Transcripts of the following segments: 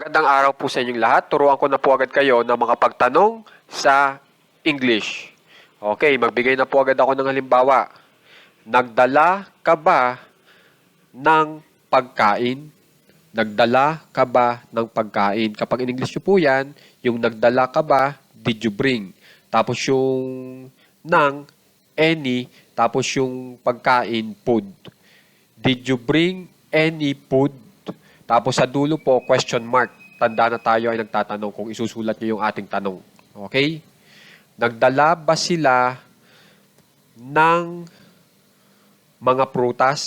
Magandang araw po sa inyong lahat. Turuan ko na po agad kayo na makapagtanong sa English. Okay, magbigay na po agad ako ng halimbawa. Nagdala ka ba ng pagkain? Nagdala ka ba ng pagkain? Kapag in English po yan, yung nagdala ka ba, did you bring? Tapos yung ng, any, tapos yung pagkain, food. Did you bring any food? Tapos sa dulo po, question mark. Tanda na tayo ay nagtatanong kung isusulat niyo yung ating tanong. Okay? Nagdala ba sila ng mga prutas?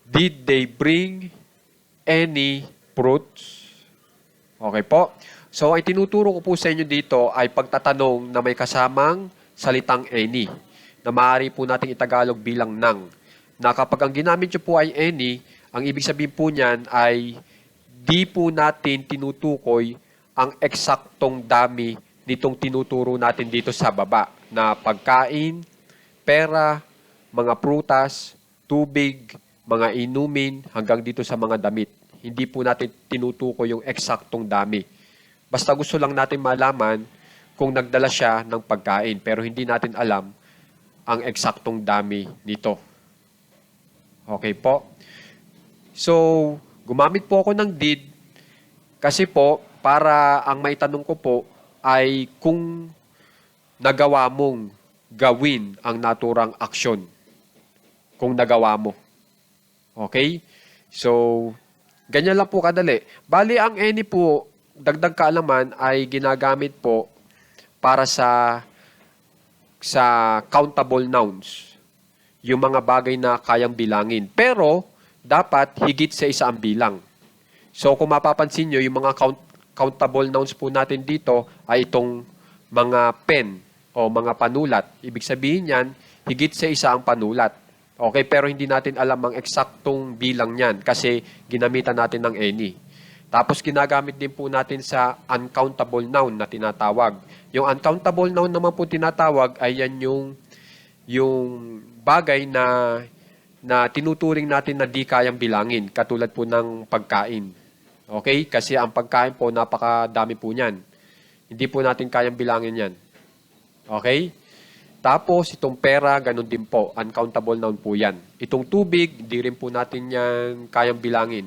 Did they bring any fruits? Okay po. So, ang tinuturo ko po sa inyo dito ay pagtatanong na may kasamang salitang any na maaari po nating itagalog bilang nang. Na kapag ang ginamit nyo po ay any, ang ibig sabihin po niyan ay di po natin tinutukoy ang eksaktong dami nitong tinuturo natin dito sa baba na pagkain, pera, mga prutas, tubig, mga inumin, hanggang dito sa mga damit. Hindi po natin tinutukoy yung eksaktong dami. Basta gusto lang natin malaman kung nagdala siya ng pagkain pero hindi natin alam ang eksaktong dami nito. Okay po? So, gumamit po ako ng did kasi po para ang may tanong ko po ay kung nagawa mong gawin ang naturang aksyon. Kung nagawa mo. Okay? So, ganyan lang po kadali. Bali, ang any po, dagdag kaalaman ay ginagamit po para sa sa countable nouns. Yung mga bagay na kayang bilangin. Pero, dapat higit sa isa ang bilang. So, kung mapapansin nyo, yung mga count, countable nouns po natin dito ay itong mga pen o mga panulat. Ibig sabihin yan, higit sa isa ang panulat. Okay, pero hindi natin alam ang eksaktong bilang niyan kasi ginamitan natin ng any. Tapos ginagamit din po natin sa uncountable noun na tinatawag. Yung uncountable noun naman po tinatawag ay yan yung yung bagay na na tinuturing natin na di kayang bilangin, katulad po ng pagkain. Okay? Kasi ang pagkain po, napakadami po niyan. Hindi po natin kayang bilangin yan. Okay? Tapos, itong pera, ganun din po. Uncountable noun po yan. Itong tubig, hindi rin po natin yan kayang bilangin.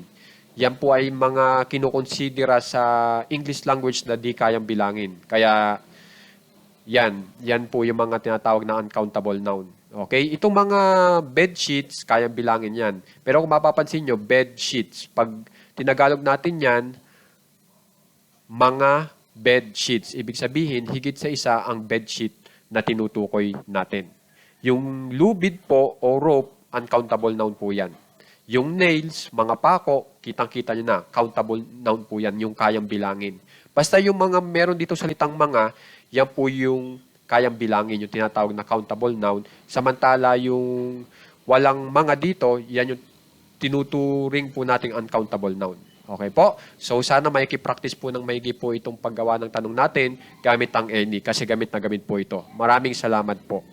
Yan po ay mga kinukonsidera sa English language na di kayang bilangin. Kaya, yan. Yan po yung mga tinatawag na uncountable noun. Okay? Itong mga bed sheets, kayang bilangin yan. Pero kung mapapansin nyo, bed sheets. Pag tinagalog natin yan, mga bed sheets. Ibig sabihin, higit sa isa ang bed sheet na tinutukoy natin. Yung lubid po o rope, uncountable noun po yan. Yung nails, mga pako, kitang-kita nyo na, countable noun po yan, yung kayang bilangin. Basta yung mga meron dito salitang mga, yan po yung kayang bilangin, yung tinatawag na countable noun. Samantala yung walang mga dito, yan yung tinuturing po nating uncountable noun. Okay po? So sana maiki-practice po ng maigi po itong paggawa ng tanong natin gamit ang any kasi gamit na gamit po ito. Maraming salamat po.